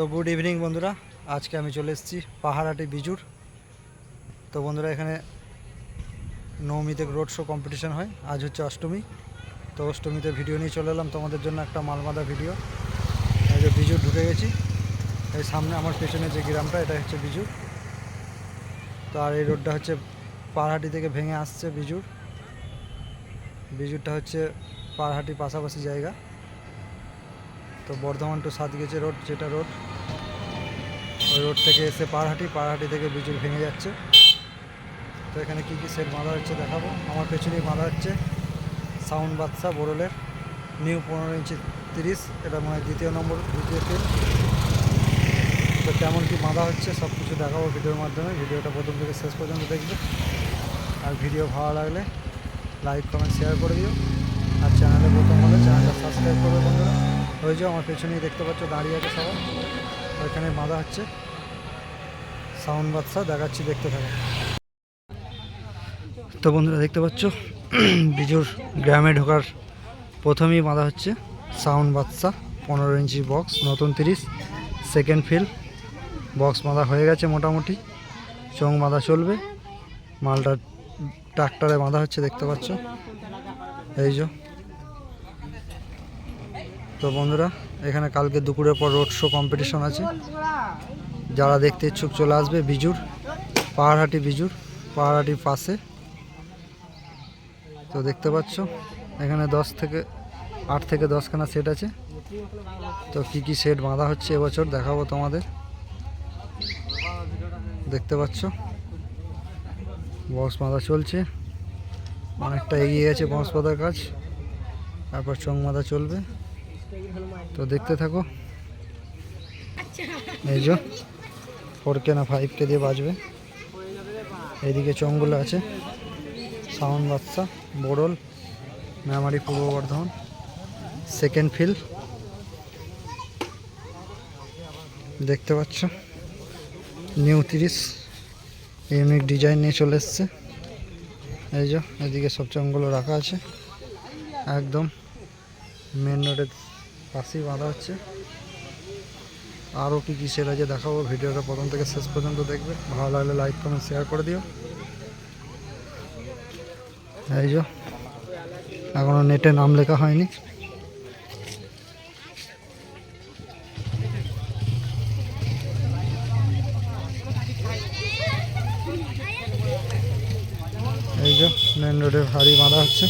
তো good evening বন্ধুরা। আজকে আমি চলে এসেছি পাহাড়াটি বিজুর। তো বন্ধুরা, এখানে নবমীতে রোড শো কম্পিটিশান হয়। আজ হচ্ছে অষ্টমী। তো অষ্টমীতে ভিডিও নিয়ে চলে এলাম। তোমাদের জন্য একটা মালমাদা ভিডিও এই যে বিজুর ঢুকে গেছি। এই সামনে আমার পেছনে যে গ্রামটা, এটা হচ্ছে বিজুর। তো আর এই রোডটা হচ্ছে পাহাড়হাটি থেকে ভেঙে আসছে বিজুর। বিজুরটা হচ্ছে পাহাড়হাটি পাশাপাশি জায়গা। তো বর্ধমান টু সাতগেছে রোড যেটা রোড ওই রোড থেকে এসে পাহাড়হাটি পাহাড়হাটি থেকে বিজুর ভেঙে যাচ্ছে। তো এখানে কী কী সেট বাঁধা হচ্ছে দেখাবো। আমার পেছনেই বাঁধা হচ্ছে সাউন্ড বাদশা বোরলের। নিউ পনেরো ইঞ্চি তিরিশ, এটা মনে দ্বিতীয় নম্বর দ্বিতীয় ফিল তো কেমন কি বাঁধা হচ্ছে সব কিছু দেখাবো ভিডিওর মাধ্যমে। ভিডিওটা প্রথম থেকে শেষ পর্যন্ত দেখবে। আর ভিডিও ভালো লাগলে লাইক, কমেন্ট, শেয়ার করে দিও। আর চ্যানেলে প্রথম হলে চ্যানেলটা সাবস্ক্রাইব করবে বন্ধুরা। ওই যে আমার পেছনেই দেখতে পাচ্ছ, দাঁড়িয়ে আছে সবাই। ওইখানে বাঁধা হচ্ছে। সাউন্ড বাদশা দেখাচ্ছি, দেখতে থাকো তো বন্ধুরা, দেখতে পাচ্ছ বিজুর গ্রামে ঢোকার প্রথমেই বাঁধা হচ্ছে সাউন্ড বাদশা পনেরো ইঞ্চি বক্স, নতুন তিরিশ সেকেন্ড ফিল বক্স বাঁধা হয়ে গেছে মোটামুটি চোং বাঁধা চলবে, মালটা ট্রাক্টরে বাঁধা হচ্ছে, দেখতে পাচ্ছ, এই যে। তো বন্ধুরা, এখানে কালকে দুপুরের পর রোড শো কম্পিটিশন আছে। যারা দেখতে ইচ্ছুক চলে আসবে, বিজুর, পাহাড়হাটি বিজুর, পাহাড়হাটির পাশে। তো দেখতে পাচ্ছ, এখানে দশ থেকে আট থেকে দশখানা সেট আছে। তো কি কি সেট বাঁধা হচ্ছে এবছর দেখাবো তোমাদের। দেখতে পাচ্ছ বক্স বাঁধা চলছে। অনেকটা এগিয়ে গেছে বক্স বাঁধার কাজ। তারপর চং বাঁধা চলবে। তো দেখতে থাকো। এই যে ফোর কে না ফাইভ কে দিয়ে বাজবে। এইদিকে চংগুলো আছে। সাউন্ড বাচ্চা, বোরল, মেমারি পূর্ব বর্ধমান সেকেন্ড ফিল। দেখতে পাচ্ছ? নিউ তিরিশ। ইউনিক ডিজাইন নিয়ে চলে এসছে। এই যে, এদিকে সব চংগুলো রাখা আছে। একদম মেন রোডের পাশেই বাঁধা হচ্ছে। আরও কী কী সেট আছে দেখাবো, ভিডিওটা প্রথম থেকে শেষ পর্যন্ত দেখবে। ভালো লাগলে লাইক কমেন্ট শেয়ার করে দিও। এই যে এখনও নেটে নাম লেখা হয়নি। এই যে মেন রোডের হাড়ি বাঁধা হচ্ছে।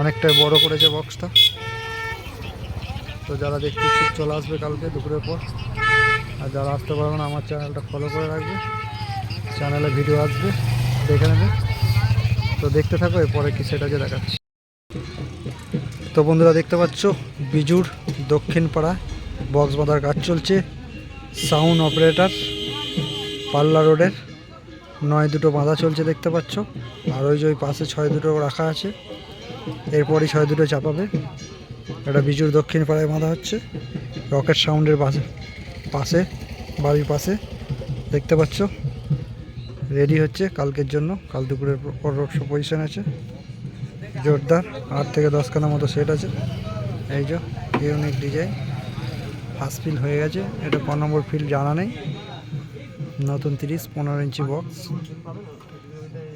অনেকটাই বড় করেছে বক্সটা তো যারা দেখতে ইচ্ছুক চলে আসবে কালকে দুপুরের পর। আর যারা আসতে পারবে না, আমার চ্যানেলটা ফলো করে রাখবে। চ্যানেলে ভিডিও আসবে, দেখে নেবে। তো দেখতে থাকো, এরপরে কি সেটা যে দেখাচ্ছি। তো বন্ধুরা, দেখতে পাচ্ছ, বিজুর দক্ষিণ পাড়া বক্স বাঁধার কাজ চলছে। সাউন্ড অপারেটর পাল্লা রোডের নয় দুটো বাঁধা চলছে দেখতে পাচ্ছ। আর ওই যে ওই পাশে ছয় দুটো রাখা আছে। এরপরই ছয় দুটো চাপাবে। এটা বিজুর দক্ষিণ পাড়ায় বাঁধা হচ্ছে। রকেট সাউন্ডের পাশে পাশে, বাড়ির পাশে। দেখতে পাচ্ছ? রেডি হচ্ছে কালকের জন্য। কাল দুপুরের পর পজিশন আছে। জোরদার। আট থেকে দশখানা মতো সেট আছে। এই যে ইউনিক ডিজাইন ফার্স্ট ফিল হয়ে গেছে। এটা ক নম্বর ফিল জানা নেই। নতুন তিরিশ, পনেরো ইঞ্চি বক্স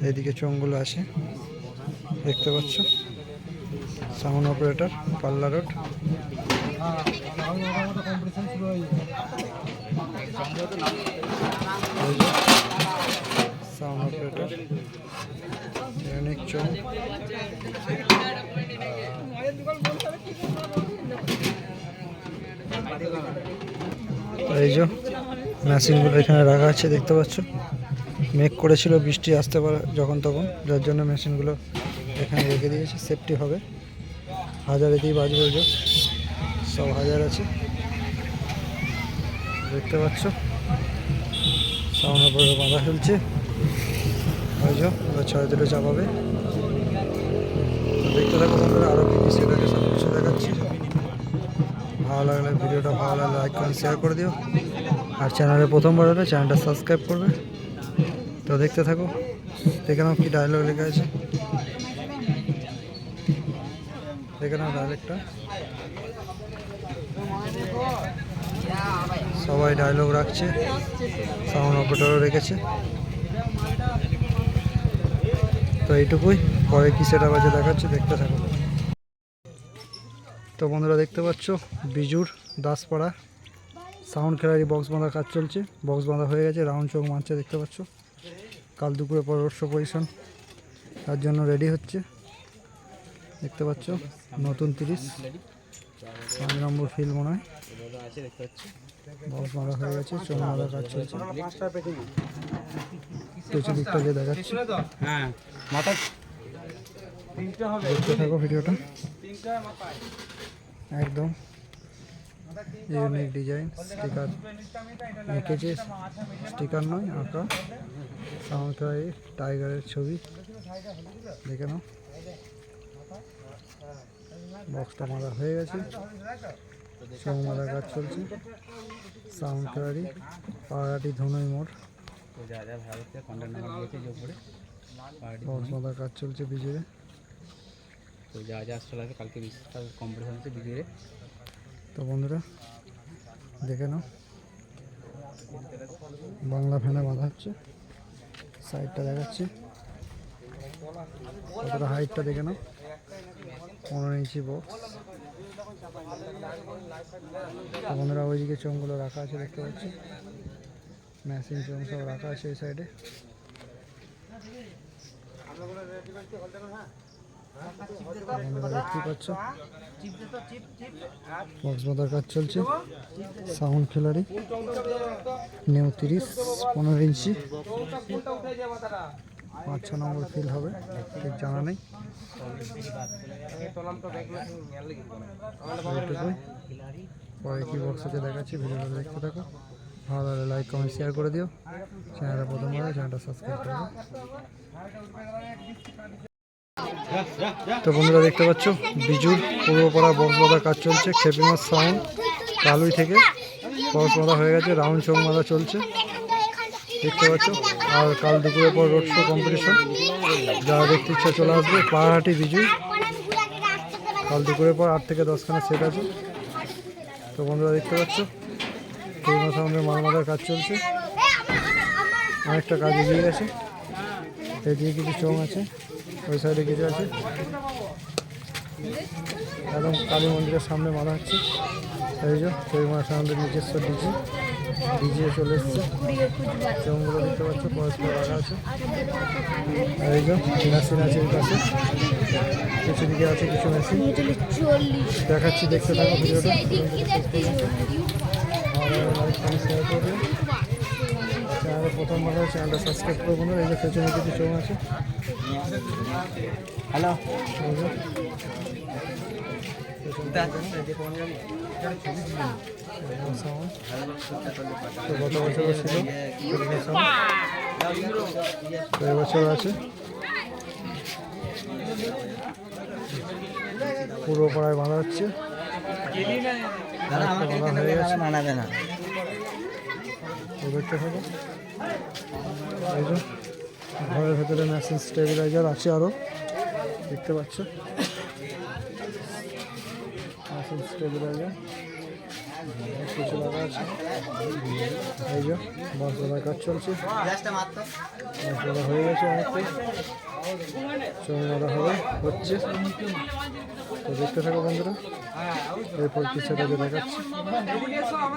এদিকে চোঙগুলো আছে। দেখতে পাচ্ছ? Sound operator, Palla road. Sound operator এই যে, মেশিনগুলো এখানে রাখা আছে, দেখতে পাচ্ছ? মেঘ করেছিল, বৃষ্টি আসতে পারে যখন তখন, যার জন্য মেশিনগুলো এখানে রেখে দিয়েছে, সেফটি হবে। হাজারেতেই বাজবে ওই যে সব হাজার আছে। দেখতে পাচ্ছ? সামনের পরে বাঁধা ওই যে, এবার ছয় দুটো চাপাবে। দেখতে থাকো বন্ধুরা আরও কী কী সেট আছে সব কিছু দেখাচ্ছি। ভালো লাগলে ভিডিওটা ভালো লাগলে লাইক কমেন্ট শেয়ার করে দিও। আর চ্যানেলে প্রথমবার হলে চ্যানেলটা সাবস্ক্রাইব করবে। তো দেখতে থাকো। দেখে নাও কী ডায়লগ লেখা আছে। সবাই ডায়লগ রাখছে সাউন্ড অপারেটরও রেখেছে। তো এইটুকুই, পরে কি সেটা বাজে দেখাচ্ছে, দেখতে থাকো। তো বন্ধুরা দেখতে পাচ্ছ, বিজুর দাসপাড়া সাউন্ড খেলারই বক্স বাঁধা কাজ চলছে বক্স বাঁধা হয়ে গেছে রাউন্ড চোখ মারছে, দেখতে পাচ্ছ। কাল দুপুরে পর রস্য পজিশন তার জন্য রেডি হচ্ছে। দেখতে পাচ্ছ নতুন তিরিশ। পাঁচ নম্বর ফিল মনে হয়। বক্স বাঁধা হয়ে গেছে চোখ বাঁধা কাজ চলছে। পেছন দিকটা গিয়ে দেখাচ্ছি। হ্যাঁ দেখতে থাকো ভিডিওটা। একদম। Unique design sticker. এঁকেছে স্টিকার নয় আঁকা। সাউন্ড টাইগারের ছবি। দেখে নাও। বক্সটা মারা হয়ে গেছে। সং মারা কাজ চলছে। সাউন্ড ক্লারি পাড়াটি ধনুই মোড়। বক্স মারা কাজ চলছে বিজুড়ে তো যা যা আসতে লাগবে কালকে বিশটা কম্পিটিশন হচ্ছে বিজুরে। তো বন্ধুরা, দেখে নাও। বাংলা ফ্যানে বাঁধা হচ্ছে। সাইডটা দেখাচ্ছি। হাইটটা দেখে নাও। পনেরো ইঞ্চি বক্স বন্ধুরা, ওইদিকে চোঙগুলো রাখা আছে, দেখতে পাচ্ছি। মেশিন চোঙ সব রাখা আছে এই সাইডে দেখতেই পাচ্ছ? বক্স কাজ চলছে। সাউন্ড খেলারি নিউ তিরিশ, পনেরো ইঞ্চি। পাঁচ, ছ নম্বর ফিল হবে, ঠিক জানা নেই। পরে কি আছে দেখাচ্ছি, ভিডিওটা দেখতে থাকো। ভালো লাগলে লাইক কমেন্ট শেয়ার করে দিও। চ্যানেলটা প্রথম চ্যানেলটা সাবস্ক্রাইব করে তো বন্ধুরা দেখতে পাচ্ছ, বিজুর পূর্বপাড়া বক্স বাঁধা কাজ চলছে, খেপিমার সাউন্ড কালুই থেকে বক্স বাঁধা হয়ে গেছে, রাউন্ড বাঁধা চলছে। দেখতে পাচ্ছ? আর কাল দুপুরের পর রোড শো কম্পিটিশন যারা দেখতে ইচ্ছা চলে আসবে। পাহাড়হাটি বিজু কাল দুপুরের পর আট থেকে দশখানা সেট আছে। তো বন্ধুরা, দেখতে পাচ্ছ? সাউন্ডের মাল বাঁধার কাজ চলছে। অনেকটা কাজ এগিয়ে গেছে। এদিকে কিছু চোখ আছে। ওই সাইডে কিছু আছে। একদম কালী মন্দিরের সামনে মারা হচ্ছে। এই যে চৈমা সামনের নিজস্ব ডিজি ডিজে চলে এসছে। চোখগুলো দেখতে পাচ্ছ পরস্পর রাখা আছে। আর এই যে মেশিন আছে এই পাশে। কিছু দিকে আছে কিছু মেশিন দেখাচ্ছি দেখতে থাকো ভিডিওটা। করে চ্যানেলে প্রথম ভালো চ্যানেলটা সাবস্ক্রাইব করব না এই যে পেছনে কিছু চোখ আছে। হ্যালো গত বছরও ছিল। এবছর আছে পূর্ব পাড়ায় বাঁধা হচ্ছে বাঁধা হয়ে গেছে মানাবে ঘরের ভেতরে মেশিন স্টেবিলাইজার আছে আরও দেখতে পাচ্ছ কাজ চলছে। হয়ে গেছে হচ্ছে।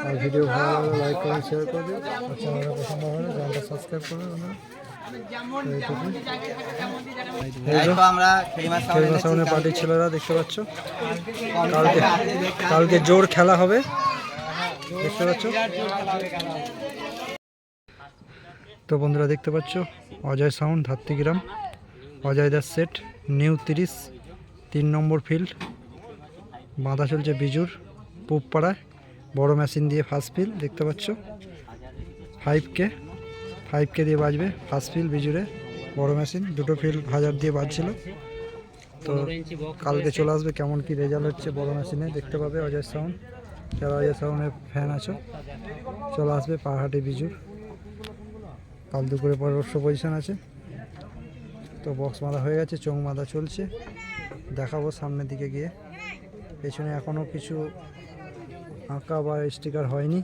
আর ভিডিও ভালো লাগলে লাইক শেয়ার করে আর চ্যানেলটা পছন্দ হলে চ্যানেলটা সাবস্ক্রাইব করবে আমরা সামনে পার্টির ছেলেরা দেখতে পাচ্ছ? কালকে কালকে জোর খেলা হবে। দেখতে পাচ্ছ? তো বন্ধুরা দেখতে পাচ্ছ? Ajay sound Dhattigram Ajay Das set new তিরিশ তিন নম্বর ফিল্ড বাঁধা চলছে বিজুর পুবপাড়ায়। বড় মেশিন দিয়ে ফার্স্ট ফিল্ড দেখতে পাচ্ছ? ফাইভ কে ফাইভ কে দিয়ে বাজবে ফার্স্ট ফিল বিজুরে বড় মেশিন দুটো ফিল হাজার দিয়ে বাজছিল। তো কালকে চলে আসবে কেমন কি রেজাল্ট হচ্ছে বড় মেশিনে দেখতে পাবে অজয় সাউন্ড। যারা অজয় সাউন্ডের ফ্যান আছো চলে আসবে পাহাড়ি বিজুর কাল দুপুরে পর রস্য পজিশন আছে। তো বক্স মারা হয়ে গেছে চোখ মাদা চলছে। দেখাবো সামনের দিকে গিয়ে। পেছনে এখনও কিছু আঁকা বা স্টিকার হয়নি।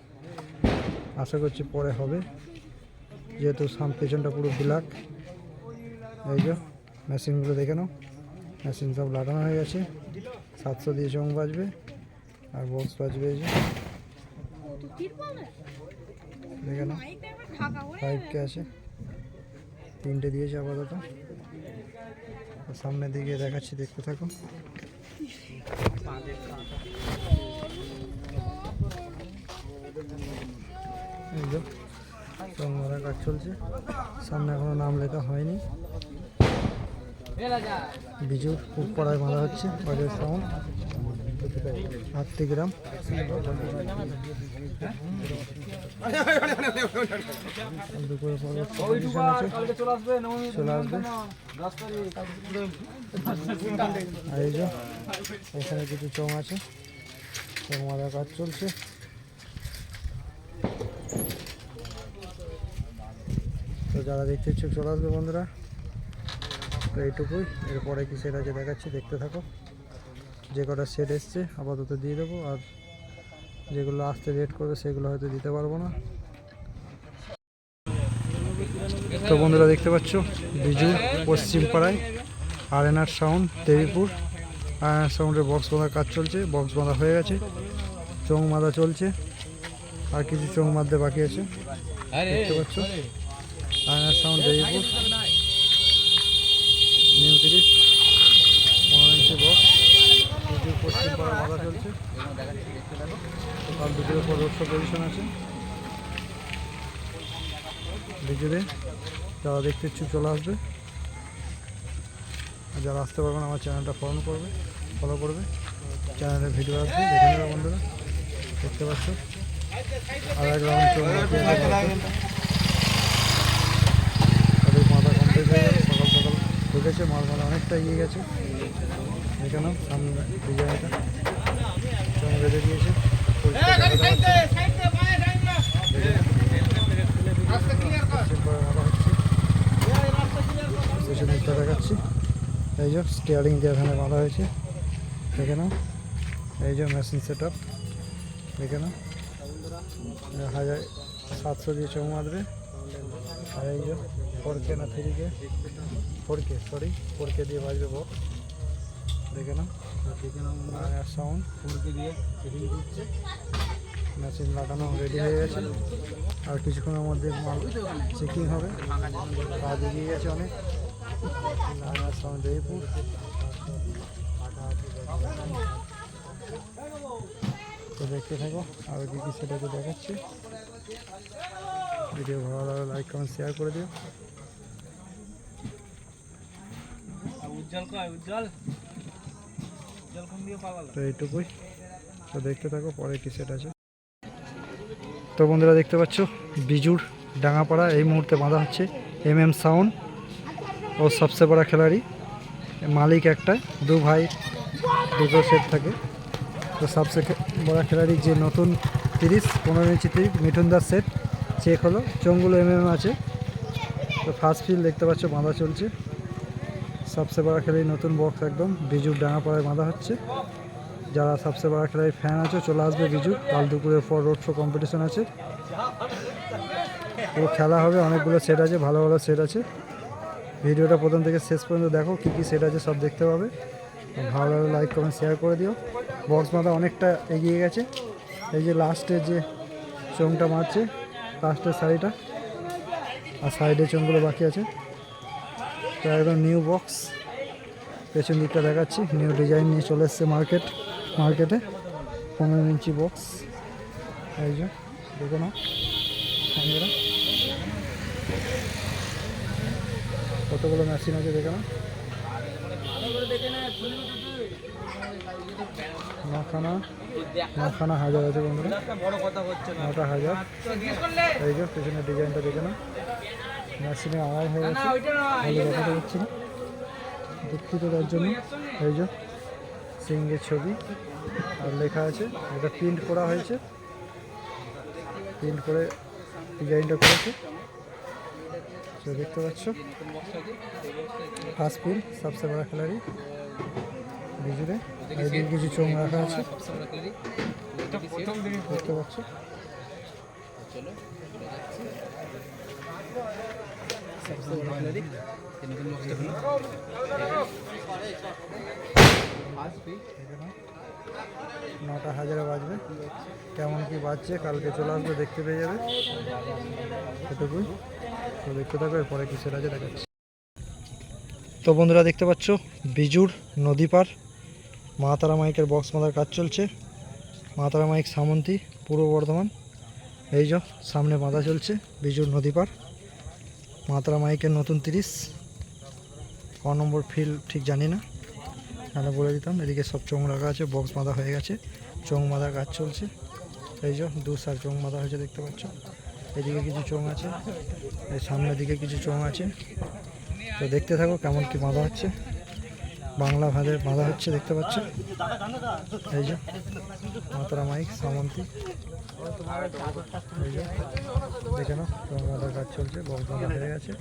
আশা করছি পরে হবে। যেহেতু সাম পেছনটা পুরো ব্ল্যাক। এই যে, মেশিনগুলো দেখে নাও। মেশিন সব লাগানো হয়ে গেছে। সাতশো দিয়ে চং বাজবে, আর বক্স বাজবে এই যে। দেখে নাও। ফাইভ কে আছে। তিনটে দিয়েছে আপাতত। সামনের দিকে দেখাচ্ছি, দেখতে থাকো। এই মারা কাজ চলছে। সামনে এখনও নাম লেখা হয়নি। বিজু উপপাড়ায় মারা হচ্ছে বাজার সাউন্ড। গ্রাম দুপুরে চলে আসবে। এখানে কিছু চং আছে। মারা কাজ চলছে। যারা দেখতে ইচ্ছুক, চলে আসবে বন্ধুরা। তো এইটুকুই। এরপরে কি সেট আছে দেখাচ্ছি, দেখতে থাকো। যে কটা সেট এসছে, আপাতত দিয়ে দেবো। আর যেগুলো আসতে রেট করবে, সেগুলো হয়তো দিতে পারব না। তো বন্ধুরা, দেখতে পাচ্ছ? বিজু, পশ্চিম পাড়ায়, আরেনার সাউন্ড দেবীপুর। আরেনার সাউন্ডের বক্স বাঁধার কাজ চলছে বক্স বাঁধা হয়ে গেছে। চোং বাঁধা চলছে। আর কিছু চোং বাঁধতে বাকি আছে। দেখতে পাচ্ছ? সাউন্ড দেবীপুর নিউ তিরিশ ইঞ্চি বক্স দুপুর পশ্চিম পাড়া বাঁধা চলছে। সকাল দুপুরের পর রোড পজিশন আছে। বিজুরে যারা দেখতে ইচ্ছুক চলে আসবে। আর যারা আসতে পারবেন আমার চ্যানেলটা ফলো করবে ফলো করবে। চ্যানেলে ভিডিও আসবে দেখে নেবে বন্ধুরা। দেখতে পাচ্ছ? আর এক রাউন্ড চলে গেছে সকাল সকাল ঢুকেছে মাল মাল অনেকটা এগিয়ে গেছে। এখানেও সামনে ডিজাইনটা। বেঁধে দিয়েছে। দেখা দেখাচ্ছি। এই যে স্টিয়ারিং দিয়ে এখানে বাঁধা হয়েছে। দেখে নাও এই যে মেশিন সেট আপ দেখে নাও হাজার সাতশো দিয়ে চৌ মারবে আর এই যে ফোর কে না থ্রি কে ফোর সরি ফোর কে দিয়ে বাজবে বক্স দেখে আর সাউন্ড ফুলকে দিয়ে মেশিন লাগানো রেডি হয়ে গেছে। আর কিছুক্ষণের মধ্যে মাল চেকিং হবে। কাজ এগিয়ে গেছে অনেক। জয়পুর তো দেখতে থাকো, আর কি কি সেটা তো দেখাচ্ছি। ভিডিও ভালো লাগলে লাইক কমেন্ট শেয়ার করে দিও। উজ্জ্বল কয় উজ্জ্বল উজ্জ্বল কোন পালালো তো এইটুকুই। তো দেখতে থাকো, পরে কি সেট আছে। তো বন্ধুরা দেখতে পাচ্ছ, বিজুর ডাঙাপাড়া এই মুহূর্তে বাঁধা হচ্ছে এম এম সাউন্ড ও সবচেয়ে বড় খেলাড়ি। মালিক একটা, দু ভাই, দুটো সেট থাকে। তো সবচেয়ে বড় খেলাড়ি যে নতুন তিরিশ, পনেরো ইঞ্চি তিরিশ মিঠুন দাস সেট চেক হলো চোঙগুলো এম এম আছে। তো ফার্স্ট ফিল দেখতে পাচ্ছ, বাঁধা চলছে। সবচেয়ে বড় খেলাড়ি নতুন বক্স একদম। বিজুর ডাঙা ডাঙাপাড়ায় বাঁধা হচ্ছে। যারা সবচেয়ে বড় খেলায় ফ্যান আছে, চলে আসবে বিজু। কাল দুপুরের পর রোড শো কম্পিটিশন আছে। পুরো খেলা হবে, অনেকগুলো সেট আছে, ভালো ভালো সেট আছে। ভিডিওটা প্রথম থেকে শেষ পর্যন্ত দেখো, কী কী সেট আছে সব দেখতে পাবে। ভালো লাগলে লাইক কমেন্ট শেয়ার করে দিও। বক্স মাথা অনেকটা এগিয়ে গেছে। এই যে লাস্টে যে চোঙটা মারছে লাস্টের শাড়িটা আর সাইডে চোঙগুলো বাকি আছে। তো একদম নিউ বক্স পেছন দিকটা দেখাচ্ছি নিউ ডিজাইন নিয়ে চলে এসছে মার্কেট মার্কেটে পনেরো ইঞ্চি বক্স যে, দেখে বন্ধুরা কতগুলো মেশিন আছে দেখে নখানা হাজার আছে বন্ধুরা। নটা হাজার। এই যে, পেছনের ডিজাইনটা দেখে নাও। মেশিনে আড়াই হয়ে গেছে। ভালো দেখাতে পাচ্ছি না। দুঃখিত তার জন্য। এই যে সিংহের ছবি। আর লেখা আছে এটা প্রিন্ট করা হয়েছে। প্রিন্ট করে ডিজাইনটা করেছে। তো দেখতে পাচ্ছ ফার্স্ট প্রিন্ট সবচেয়ে বড় আর এদিকে কিছু চোখ রাখা আছে। দেখতে পাচ্ছ? চলো নটা হাজারে বাজবে। কেমন কি বাজছে, কালকে চলে আসবে, দেখতে পেয়ে যাবে। এটুকুই। তো দেখতে থাকো, এরপরে কিসের আছে দেখাচ্ছি। তো বন্ধুরা, দেখতে পাচ্ছ, বিজুর নদী পার। মা তারা মাইকের বক্স মাদার কাজ চলছে। মা তারা মাইক সামন্তী, পূর্ব বর্ধমান। এই যে, সামনে বাঁধা চলছে, বিজুর নদী পার। মা তারা মাইকের নতুন তিরিশ। ক নম্বর ফিল ঠিক জানি না। তাহলে বলে দিতাম, এদিকে সব চোং রাখা আছে বক্স বাঁধা হয়ে গেছে চোং বাঁধার কাজ চলছে। এই যে, দু সার চোং বাঁধা হয়েছে দেখতে পাচ্ছ। এদিকে কিছু চোং আছে, এই সামনের দিকে কিছু চোং আছে। তো দেখতে থাকো কেমন কি বাঁধা হচ্ছে। বাংলা ভাঁধে বাঁধা হচ্ছে, দেখতে পাচ্ছ এই যে, মাতারা মাইক, সামন্তী। এই যে, দেখে নাও চোঙ বাঁধার কাজ চলছে বাঁধা হয়ে গেছে।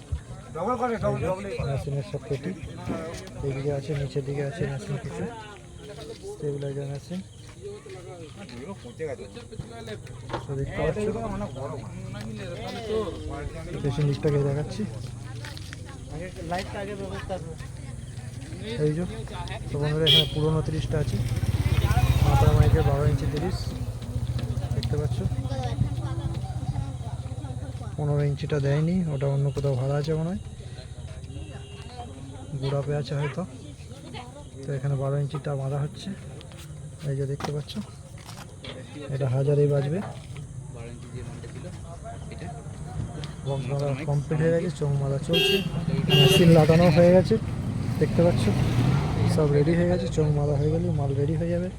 মেশিনের সব পেটি। এদিকে আছে, নিচের দিকে আছে মেশিন কিছু। Stabiliser machine. দেখতে পেছন দিকটাকে দেখাচ্ছি। এই যে তো বন্ধুরা, এখানে পুরোনো তিরিশটা আছে। মাত্রা মাইকের বারো ইঞ্চি তিরিশ। দেখতে পাচ্ছ? পনেরো ইঞ্চিটা দেয়নি, ওটা অন্য কোথাও ভাড়া আছে মনে হয়। গুড়াপে আছে হয়তো। তো এখানে বারো ইঞ্চিটা বাঁধা হচ্ছে। এই যে দেখতে পাচ্ছ, এটা হাজারেই বাজবে। বক্স বাঁধা কমপ্লিট হয়ে গেছে চোখ বাঁধা চলছে। মেশিন লাগানো হয়ে গেছে। দেখতে পাচ্ছ? সব রেডি হয়ে গেছে চোখ বাঁধা হয়ে গেলে মাল রেডি হয়ে যাবে।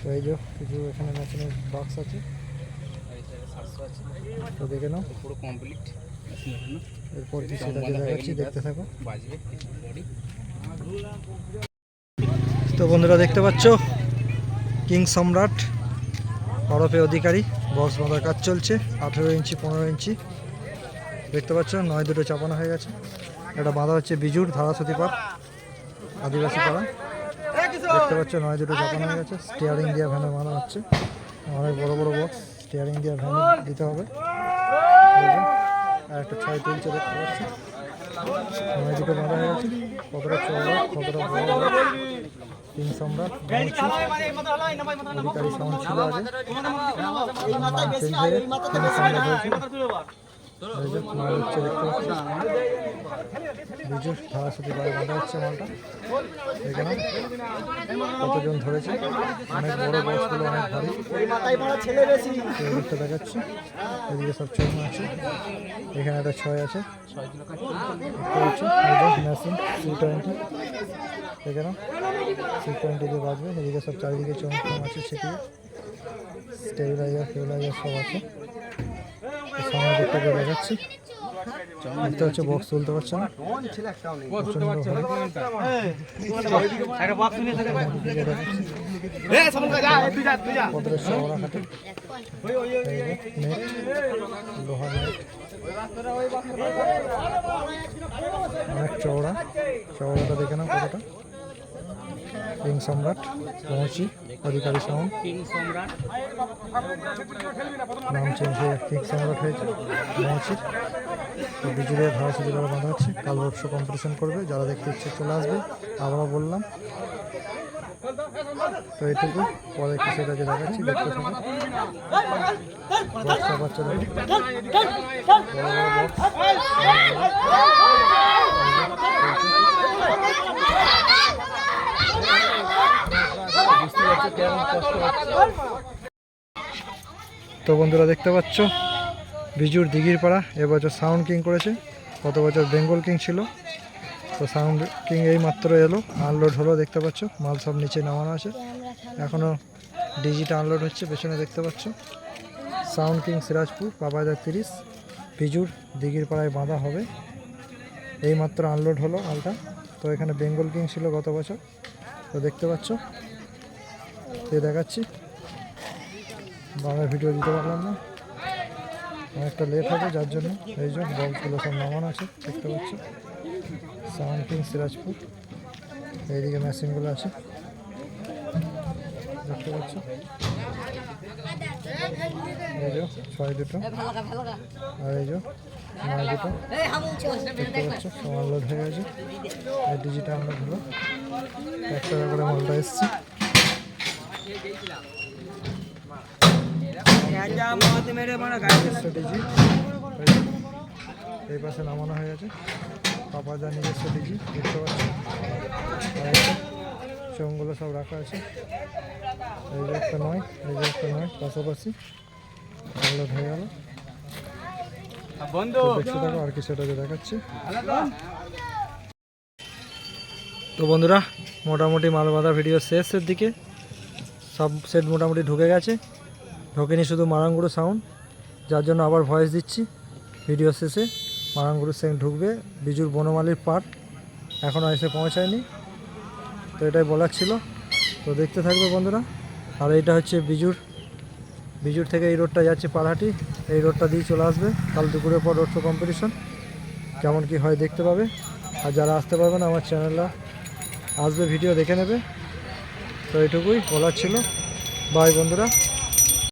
তো এই যে কিছু এখানে মেশিনের বক্স আছে। তো দেখে নাও। পুরো কমপ্লিট এরপর কি দেখাচ্ছি দেখতে থাকো। তো বন্ধুরা দেখতে পাচ্ছ? কিং সম্রাট হরফে অধিকারী বক্স বাঁধার কাজ চলছে আঠেরো ইঞ্চি পনেরো ইঞ্চি। দেখতে পাচ্ছ? নয় দুটো চাপানো হয়ে গেছে। এটা বাঁধা হচ্ছে বিজুর ধারাসতী পার আদিবাসী পাড়া। দেখতে পাচ্ছ নয় দুটো চাপানো হয়ে গেছে। স্টিয়ারিং দিয়ে ভ্যানে বাঁধা হচ্ছে। অনেক বড় বড় বক্স স্টিয়ারিং দিয়ে ভ্যানে দিতে হবে। আর একটা ছয় তুলছে দেখতে পাচ্ছ নয় দুটো বাঁধা হয়ে গেছে। কতটা চওড়া, কতটা বড় কিং সম্রাট হয়ে মালটা এখানে ধরেছে অনেক বড় অনেক আছে এখানে একটা ছয় আছে মেশিন এখানে বাজবে এদিকে সব চারিদিকে চৌম চৌম আছে ছিটিয়ে স্টেবিলাইজার ফেবিলাইজার সব আছে তো সামনের দিকটা দিয়ে দেখাচ্ছি দেখতে হচ্ছে বক্স তুলতে পারছে না অনেক চওড়া চওড়াটা দেখে নাও কতটা কিং সম্রাট পৌঁছি অধিকারী সম্রাট নাম চেঞ্জ হয়ে কিং সম্রাট হয়েছে পৌঁছি তো বিজুড়ে ধারা সুযোগ বাঁধা হচ্ছে কাল ব্যবসা কম্পিটিশন করবে যারা দেখতে ইচ্ছে চলে আসবে আবারও বললাম তো এটুকু পরে কিছু কাজে দেখাচ্ছি দেখতে থাকো বক্সটা বাচ্চা দেখো বড় বড় বক্স তো বন্ধুরা দেখতে পাচ্ছ, বিজুর দিঘির পাড়া এবছর সাউন্ড কিং করেছে, গত বছর বেঙ্গল কিং ছিল। তো সাউন্ড কিং এই মাত্র এলো আনলোড হলো, দেখতে পাচ্ছ, মাল সব নিচে নামানো আছে। এখনও ডিজিটা আনলোড হচ্ছে, পেছনে দেখতে পাচ্ছ। সাউন্ড কিং সিরাজপুর পাঁচ হাজার তিরিশ, বিজুর দিঘির পাড়ায় বাঁধা হবে। এই মাত্র আনলোড হলো মালটা। তো এখানে বেঙ্গল কিং ছিল গত বছর। তো দেখতে পাচ্ছ তো দেখাচ্ছি। বাংলা ভিডিও দিতে পারলাম না। অনেকটা লেট হবে, যার জন্য এই জন্য বক্সগুলো সব নামানো আছে, দেখতে পাচ্ছ। সাউন্ড কিং সিরাজপুর এইদিকে মেশিনগুলো আছে। দেখতে পাচ্ছ। এই যে ছয় দুটো। আর এই যে নয় দুটো। দেখতে পাচ্ছ, সমান লোড হয়ে গেছে। এই ডিজিটা আমরা ধরো একটা করে মালটা এসছে। এই পাশে নামানো হয়ে গেছে। পাপা যা নিজস্ব ডিজি দেখতে পাচ্ছি চোঙগুলো সব রাখা আছে। এই যে একটা নয় এই যে একটা নয় পাশাপাশি লোড হয়ে গেল। দেখতে থাকো আর কি সেটাকে দেখাচ্ছি। তো বন্ধুরা মোটামুটি মাল বাঁধা ভিডিও শেষের দিকে সব সেট মোটামুটি ঢুকে গেছে। ঢোকেনি শুধু মারাঙ্গুড়ো সাউন্ড যার জন্য আবার ভয়েস দিচ্ছি। ভিডিও শেষে মারাঙ্গুড়ো সেন ঢুকবে, বিজুর বনমালির পার্ট এখনও এসে পৌঁছায়নি। তো এটাই বলার ছিল। তো দেখতে থাকবে বন্ধুরা। আর এইটা হচ্ছে বিজুর। বিজুর থেকে এই রোডটা যাচ্ছে পাড়াহাটি এই রোডটা দিয়ে চলে আসবে। কাল দুপুরের পর রোড শো কম্পিটিশন কেমন কি হয় দেখতে পাবে। আর যারা আসতে পারবে না, আমার চ্যানেলটা আসবে ভিডিও দেখে নেবে। তো এটুকুই বলার ছিল। বাই বন্ধুরা।